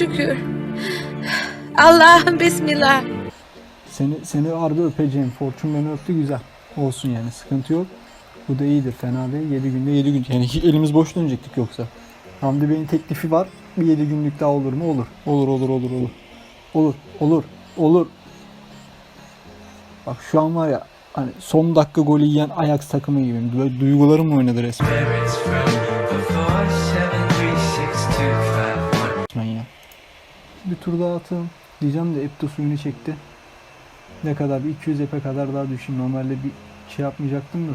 Şükür. Allah'ım bismillah. Seni seni harbi öpeceğim. Fortune beni öptü güzel. Olsun yani sıkıntı yok. Bu da iyidir fena değil. 7 günde 7 gün. Yani elimiz boş dönecektik yoksa. Hamdi Bey'in teklifi var. Bir 7 günlük daha olur mu? Olur. Olur olur olur olur. Olur olur olur. Bak şu an var ya hani son dakika golü yiyen Ajax takımı gibiyim. Böyle duygularım oynadı resmen Bir tur daha atalım. Diyeceğim de Epto suyunu çekti. Ne kadar? Bir 200 epe kadar daha düşeyim. Normalde bir şey yapmayacaktım da.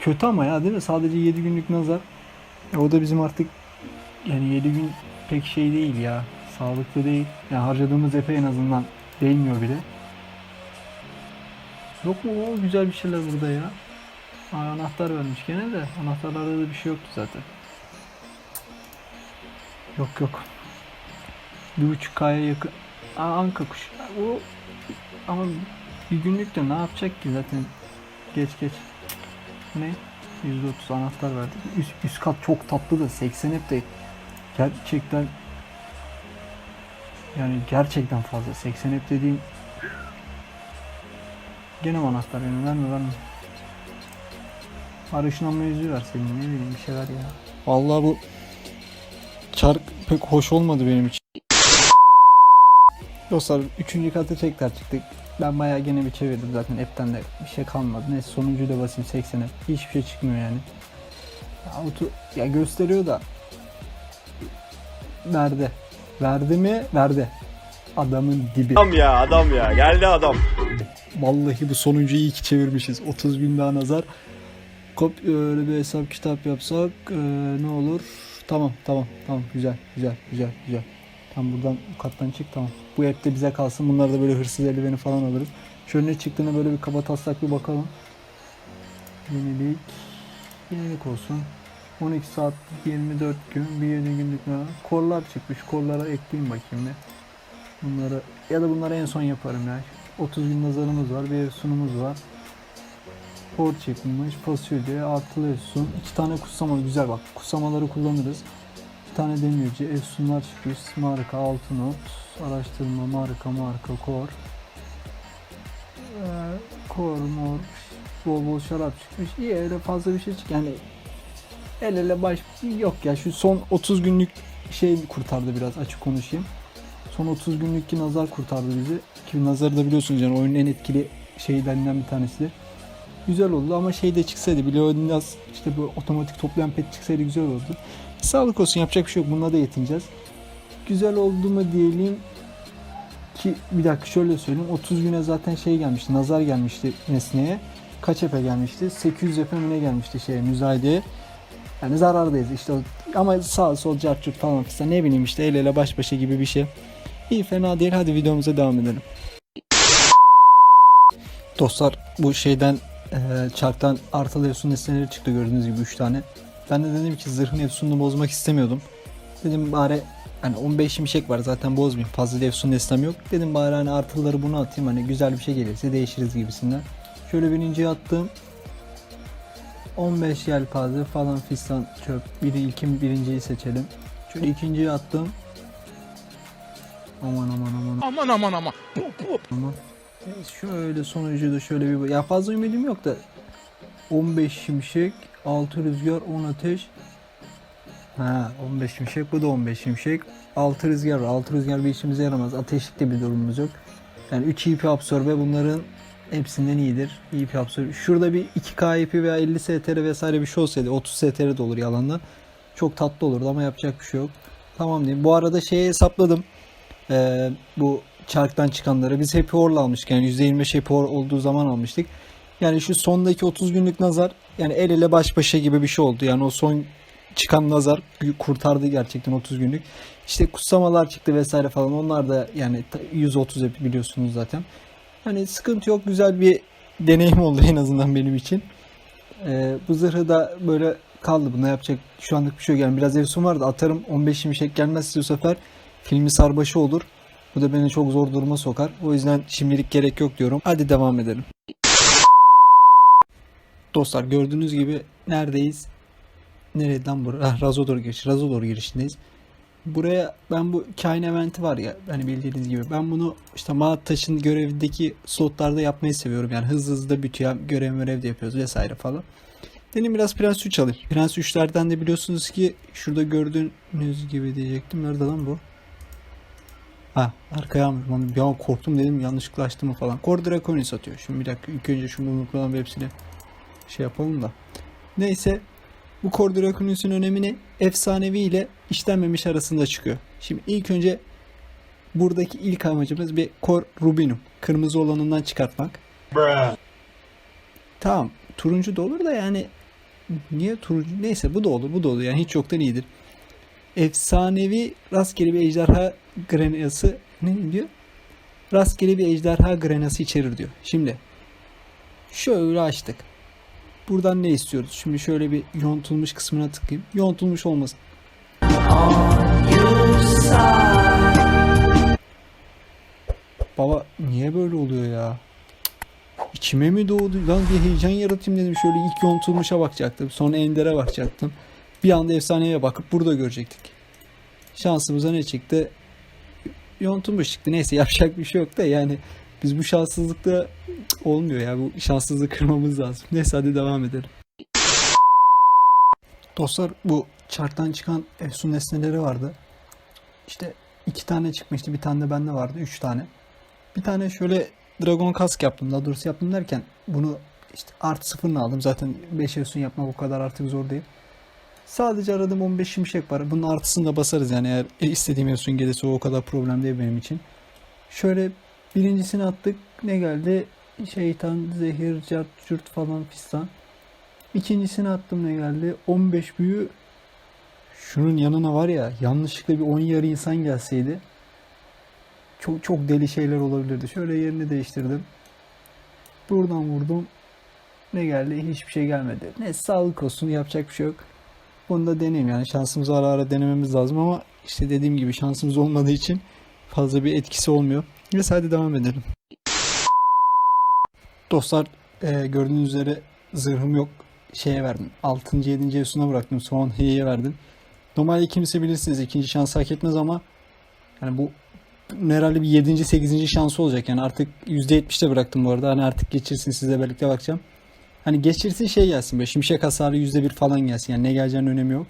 Kötü ama ya değil mi? Sadece 7 günlük nazar. O da bizim artık yani 7 gün pek şey değil ya. Sağlıklı değil. Yani harcadığımız epe en azından değmiyor bile. Yok mu o güzel bir şeyler burada ya. Aa, anahtar vermiş gene de. Anahtarlarda da bir şey yoktu zaten. Yok yok. Bir buçuk kaya yakın. Aa, anka kuş. O ama bir günlük de ne yapacak ki zaten. Geç geç. Ne? %30 anahtar verdi. Üst, üst kat çok tatlı da 80 hep de gerçekten yani gerçekten fazla. 80 hep dediğim gene anahtar yani verme verme. Arışınlanma yüzüğü verseydin ne bileyim bir şeyler ya. Vallahi bu çark pek hoş olmadı benim için. Dostlar 3. kata tekrar çıktık. Ben bayağı gene bir çevirdim zaten app'ten de bir şey kalmadı. Neyse sonuncuyu da basayım 80'e. Hiçbir şey çıkmıyor yani. Auto ya gösteriyor da verdi. Verdi mi? Verdi. Adamın dibi. Adam ya adam ya geldi adam. Vallahi bu sonuncuyu iyi ki çevirmişiz. 30 gün daha nazar. Kop öyle bir hesap kitap yapsak eee, ne olur? Tamam tamam tamam güzel güzel güzel güzel. Tam buradan bu kattan çık tamam. Bu hep de bize kalsın. Bunlar da böyle hırsız eldiveni falan alırız. Şöyle ne çıktığına böyle bir kaba taslak bir bakalım. Yenilik. Yenilik olsun. 12 saat 24 gün bir 7 günlük ne? Korlar çıkmış. Korlara ekleyeyim bakayım bir. Bunları ya da bunları en son yaparım ya. 30 gün nazarımız var. Bir sunumuz var. Port çıkmış. Fasulye, altılı efsun. iki tane kutsama güzel bak. Kutsamaları kullanırız. Bir tane demirci, efsunlar çıkmış. Marka, altı not. Araştırma, marka, marka, kor. Ee, kor, mor. Bol bol şarap çıkmış. İyi öyle fazla bir şey çık. Yani el ele baş yok ya. Şu son 30 günlük şey kurtardı biraz açık konuşayım. Son 30 günlük ki nazar kurtardı bizi. Ki nazarı da biliyorsunuz yani oyunun en etkili şeylerinden bir tanesidir. Güzel oldu ama şey de çıksaydı bile biraz işte bu otomatik toplayan pet çıksaydı güzel olurdu. Sağlık olsun yapacak bir şey yok. Bununla da yetineceğiz. Güzel oldu mu diyelim ki bir dakika şöyle söyleyeyim. 30 güne zaten şey gelmişti. Nazar gelmişti nesneye. Kaç epe gelmişti? 800 epe mi ne gelmişti şeye müzayedeye. Yani zarardayız işte ama sağ sol cartçut falan filan ne bileyim işte el ele baş başa gibi bir şey. İyi fena değil hadi videomuza devam edelim. Dostlar bu şeyden eee çarktan artılı efsun nesneleri çıktı gördüğünüz gibi 3 tane. Ben de dedim ki zırhın efsununu bozmak istemiyordum. Dedim bari hani 15 şimşek var zaten bozmayayım fazla efsun nesnem yok. Dedim bari hani artıları bunu atayım hani güzel bir şey gelirse değişiriz gibisinden. Şöyle birinciye attım. 15 yelpaze falan fistan çöp. Biri ilkin birinciyi seçelim. Şöyle ikinciyi attım. Aman aman aman. Aman aman aman. Aman. Şöyle sonucu da şöyle bir ya fazla ümidim yok da 15 şimşek, 6 rüzgar, 10 ateş. Ha 15 şimşek bu da 15 şimşek. 6 rüzgar var. 6 rüzgar bir işimize yaramaz. Ateşlikte bir durumumuz yok. Yani 3 EP absorbe bunların hepsinden iyidir. EP absorbe. Şurada bir 2K EP veya 50 STR vesaire bir şey olsaydı 30 STR de olur yalanla. Çok tatlı olurdu ama yapacak bir şey yok. Tamam diyeyim. Bu arada şeyi hesapladım. Ee, bu çarktan çıkanları. Biz Happy Hour'la almıştık. Yani %25 Happy Hour olduğu zaman almıştık. Yani şu sondaki 30 günlük nazar yani el ele baş başa gibi bir şey oldu. Yani o son çıkan nazar kurtardı gerçekten 30 günlük. İşte kutsamalar çıktı vesaire falan. Onlar da yani ta- 130 hep biliyorsunuz zaten. Hani sıkıntı yok. Güzel bir deneyim oldu en azından benim için. Ee, bu zırhı da böyle kaldı. Buna yapacak şu anlık bir şey yok. Yani biraz efsun vardı. Atarım 15 şimşek gelmezse bu sefer filmi sarbaşı olur. Bu da beni çok zor duruma sokar. O yüzden şimdilik gerek yok diyorum. Hadi devam edelim. Dostlar gördüğünüz gibi neredeyiz? Nereden buraya? Ah, Razodor giriş. Razodor girişindeyiz. buraya ben bu kain eventi var ya hani bildiğiniz gibi ben bunu işte Maat Taş'ın görevindeki slotlarda yapmayı seviyorum. Yani hızlı hızlı da bitiyor. Görev görev de yapıyoruz vesaire falan. Dedim biraz Prens 3 alayım. Prens 3'lerden de biliyorsunuz ki şurada gördüğünüz gibi diyecektim. Nerede lan bu? Ha arkaya almışım. Bir an korktum dedim yanlışlıkla açtım mı falan. Core Draconis satıyor. Şimdi bir dakika ilk önce şunu unutmadan hepsini şey yapalım da. Neyse bu Core Draconis'in önemi ne? Efsanevi ile işlenmemiş arasında çıkıyor. Şimdi ilk önce buradaki ilk amacımız bir Core Rubinum. Kırmızı olanından çıkartmak. Tamam turuncu da olur da yani niye turuncu? Neyse bu da olur bu da olur yani hiç yoktan iyidir. Efsanevi rastgele bir ejderha grenası ne diyor? Rastgele bir ejderha grenası içerir diyor. Şimdi şöyle açtık. Buradan ne istiyoruz? Şimdi şöyle bir yontulmuş kısmına tıklayayım. Yontulmuş olmasın. Baba niye böyle oluyor ya? İçime mi doğdu? Lan bir heyecan yaratayım dedim. Şöyle ilk yontulmuşa bakacaktım. Sonra Ender'e bakacaktım. Bir anda efsaneye bakıp burada görecektik. Şansımıza ne çıktı? Yontulmuş çıktı. Neyse yapacak bir şey yok da yani biz bu şanssızlıkta olmuyor ya. Bu şanssızlığı kırmamız lazım. Neyse hadi devam edelim. Dostlar bu charttan çıkan efsun nesneleri vardı. İşte iki tane çıkmıştı. Bir tane de bende vardı. Üç tane. Bir tane şöyle Dragon Kask yaptım. Daha doğrusu yaptım derken bunu işte artı sıfırını aldım. Zaten 5 efsun yapmak o kadar artık zor değil. Sadece aradığım 15 şimşek var. Bunun artısını da basarız yani eğer istediğim efsun gelirse o kadar problem değil benim için. Şöyle birincisini attık. Ne geldi? Şeytan, zehir, cart, cürt falan fistan. İkincisini attım ne geldi? 15 büyü. Şunun yanına var ya yanlışlıkla bir 10 yarı insan gelseydi çok çok deli şeyler olabilirdi. Şöyle yerini değiştirdim. Buradan vurdum. Ne geldi? Hiçbir şey gelmedi. Ne sağlık olsun yapacak bir şey yok. Bunu da deneyeyim yani şansımızı ara ara denememiz lazım ama işte dediğim gibi şansımız olmadığı için fazla bir etkisi olmuyor. Neyse hadi devam edelim. Dostlar e, gördüğünüz üzere zırhım yok. Şeye verdim. 6. 7. Efsun'a bıraktım. Son H'ye verdim. Normalde kimse bilirsiniz ikinci şans hak etmez ama yani bu herhalde bir 7. 8. şansı olacak yani artık %70'te bıraktım bu arada. Hani artık geçirsin sizle birlikte bakacağım. Hani geçirsin şey gelsin böyle şimşek hasarı %1 falan gelsin yani ne geleceğinin önemi yok.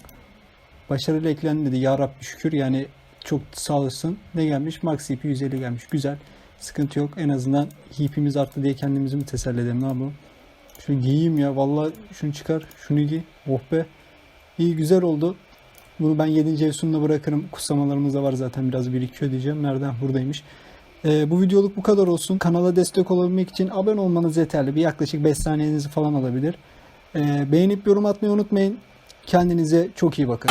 Başarılı eklendi dedi ya Rabbi şükür yani çok sağ olasın. Ne gelmiş? Max HP 150 gelmiş. Güzel. Sıkıntı yok. En azından HP'miz arttı diye kendimizi mi teselli edelim ne yapalım. Şunu giyeyim ya. Vallahi şunu çıkar. Şunu giy. Oh be. İyi güzel oldu. Bunu ben 7. Efsun'da bırakırım. Kutsamalarımız da var zaten biraz birikiyor diyeceğim. Nereden? Buradaymış. Ee, bu videoluk bu kadar olsun. Kanala destek olabilmek için abone olmanız yeterli. Bir yaklaşık 5 saniyenizi falan alabilir. Ee, beğenip yorum atmayı unutmayın. Kendinize çok iyi bakın.